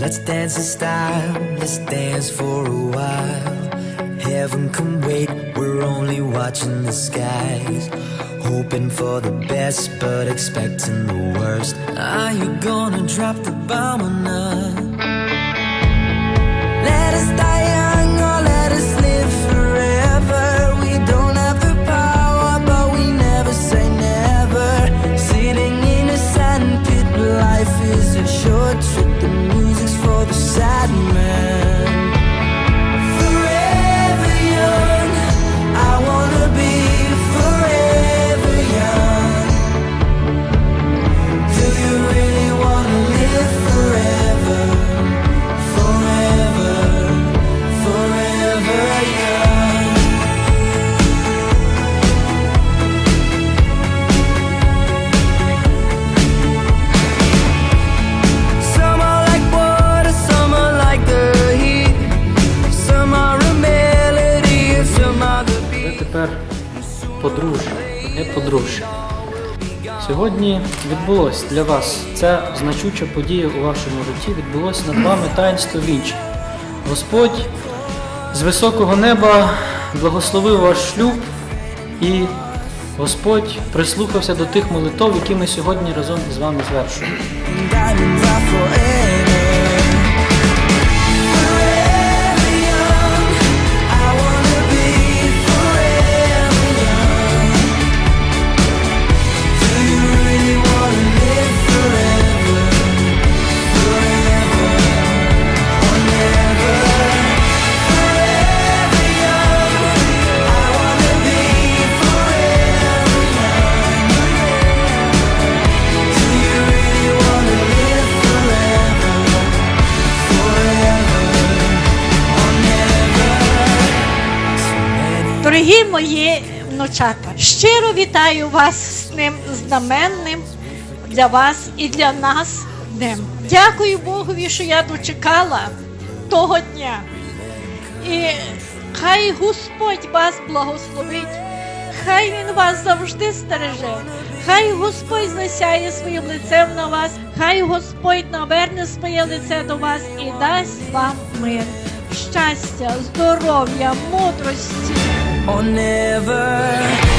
Let's dance in style, let's dance for a while. Heaven can wait, we're only watching the skies. Hoping for the best, but expecting the worst. Are you gonna drop the bomb or not? Let us die тепер подружжя, не подружжя. Сьогодні відбулось для вас ця значуча подія у вашому житті. Відбулося над вами таїнство вінчення. Господь з високого неба благословив ваш шлюб і Господь прислухався до тих молитов, які ми сьогодні разом з вами звершуємо. Дорогі мої внучата, щиро вітаю вас з ним знаменним для вас і для нас днем. Дякую Богові, що я дочекала того дня. І хай Господь вас благословить, хай Він вас завжди стереже, хай Господь засяє своїм лицем на вас, хай Господь наверне своє лице до вас і дасть вам мир, щастя, здоров'я, мудрості. Or never.